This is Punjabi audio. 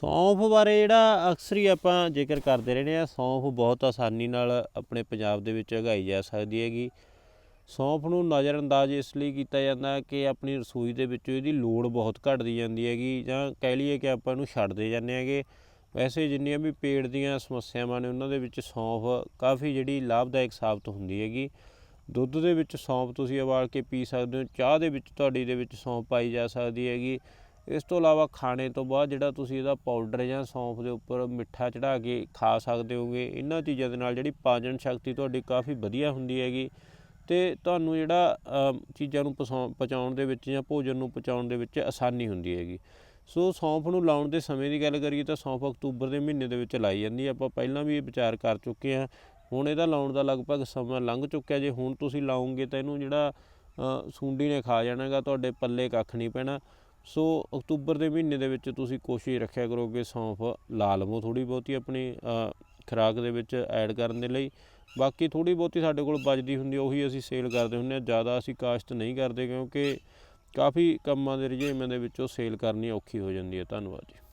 ਸੌਂਫ ਬਾਰੇ ਜਿਹੜਾ ਅਕਸਰ ਹੀ ਆਪਾਂ ਜ਼ਿਕਰ ਕਰਦੇ ਰਹਿੰਦੇ ਆ ਸੌਂਫ ਬਹੁਤ ਆਸਾਨੀ ਨਾਲ ਆਪਣੇ ਪੰਜਾਬ ਦੇ ਵਿੱਚ ਉਗਾਈ ਜਾ ਸਕਦੀ ਹੈਗੀ। ਸੌਂਫ ਨੂੰ ਨਜ਼ਰਅੰਦਾਜ਼ ਇਸ ਲਈ ਕੀਤਾ ਜਾਂਦਾ ਕਿ ਆਪਣੀ ਰਸੋਈ ਦੇ ਵਿੱਚ ਇਹਦੀ ਲੋੜ ਬਹੁਤ ਘਟਦੀ ਜਾਂਦੀ ਹੈਗੀ ਜਾਂ ਕਹਿ ਲਈਏ ਕਿ ਆਪਾਂ ਇਹਨੂੰ ਛੱਡਦੇ ਜਾਂਦੇ ਹੈਗੇ। ਵੈਸੇ ਜਿੰਨੀਆਂ ਵੀ ਪੇਟ ਦੀਆਂ ਸਮੱਸਿਆਵਾਂ ਨੇ ਉਹਨਾਂ ਦੇ ਵਿੱਚ ਸੌਂਫ ਕਾਫੀ ਜਿਹੜੀ ਲਾਭਦਾਇਕ ਸਾਬਤ ਹੁੰਦੀ ਹੈਗੀ। ਦੁੱਧ ਦੇ ਵਿੱਚ ਸੌਂਫ ਤੁਸੀਂ ਉਬਾਲ ਕੇ ਪੀ ਸਕਦੇ ਹੋ, ਚਾਹ ਦੇ ਵਿੱਚ ਤੁਹਾਡੀ ਦੇ ਵਿੱਚ ਸੌਂਫ ਪਾਈ ਜਾ ਸਕਦੀ ਹੈਗੀ। ਇਸ ਤੋਂ ਇਲਾਵਾ ਖਾਣੇ ਤੋਂ ਬਾਅਦ ਜਿਹੜਾ ਤੁਸੀਂ ਇਹਦਾ ਪਾਊਡਰ ਜਾਂ ਸੌਂਫ ਦੇ ਉੱਪਰ ਮਿੱਠਾ ਚੜਾ ਕੇ ਖਾ ਸਕਦੇ ਹੋਗੇ, ਇਹਨਾਂ ਚੀਜ਼ਾਂ ਦੇ ਨਾਲ ਜਿਹੜੀ ਪਾਚਨ ਸ਼ਕਤੀ ਤੁਹਾਡੀ ਕਾਫੀ ਵਧੀਆ ਹੁੰਦੀ ਹੈਗੀ ਤੇ ਤੁਹਾਨੂੰ ਜਿਹੜਾ ਚੀਜ਼ਾਂ ਨੂੰ ਪਸਾ- ਪਚਾਉਣ ਦੇ ਵਿੱਚ ਜਾਂ ਭੋਜਨ ਨੂੰ ਪਚਾਉਣ ਦੇ ਵਿੱਚ ਆਸਾਨੀ ਹੁੰਦੀ ਹੈਗੀ। ਸੋ ਸੌਂਫ ਨੂੰ ਲਾਉਣ ਦੇ ਸਮੇਂ ਦੀ ਗੱਲ ਕਰੀਏ ਤਾਂ ਸੌਂਫ ਅਕਤੂਬਰ ਦੇ ਮਹੀਨੇ ਦੇ ਵਿੱਚ ਲਾਈ ਜਾਂਦੀ ਹੈ। ਆਪਾਂ ਪਹਿਲਾਂ ਵੀ ਇਹ ਵਿਚਾਰ ਕਰ ਚੁੱਕੇ ਹਾਂ। ਹੁਣ ਇਹਦਾ ਲਾਉਣ ਦਾ ਲਗਭਗ ਸਮਾਂ ਲੰਘ ਚੁੱਕਿਆ। ਜੇ ਹੁਣ ਤੁਸੀਂ ਲਾਉਂਗੇ ਤਾਂ ਇਹਨੂੰ ਜਿਹੜਾ ਸੁੰਡੀ ਨੇ ਖਾ ਜਾਣਾਗਾ, ਤੁਹਾਡੇ ਪੱਲੇ ਕੱਖ ਨਹੀਂ ਪੈਣਾ। ਸੋ ਅਕਤੂਬਰ ਦੇ ਮਹੀਨੇ ਦੇ ਵਿੱਚ ਤੁਸੀਂ ਕੋਸ਼ਿਸ਼ ਰੱਖਿਆ ਕਰੋ ਕਿ ਸੌਂਫ ਲਾ ਲਵੋ ਥੋੜੀ ਬਹੁਤੀ ਆਪਣੀ ਅ, ਖੁਰਾਕ ਦੇ ਵਿੱਚ ਐਡ ਕਰਨ ਦੇ ਲਈ। ਬਾਕੀ ਥੋੜੀ ਬਹੁਤੀ ਸਾਡੇ ਕੋਲ ਬਚਦੀ ਹੁੰਦੀ ਉਹੀ ਅਸੀਂ ਸੇਲ ਕਰਦੇ ਹੁੰਦੇ ਹਾਂ ਜ਼ਿਆਦਾ ਅਸੀਂ ਕਾਸ਼ਤ ਨਹੀਂ ਕਰਦੇ ਕਿਉਂਕਿ ਕਾਫੀ ਕੰਮਾਂ ਦੇ ਰੁਝੇਵਿਆਂ ਦੇ ਵਿੱਚੋਂ ਸੇਲ ਕਰਨੀ ਔਖੀ ਹੋ ਜਾਂਦੀ ਹੈ ਧੰਨਵਾਦ ਜੀ।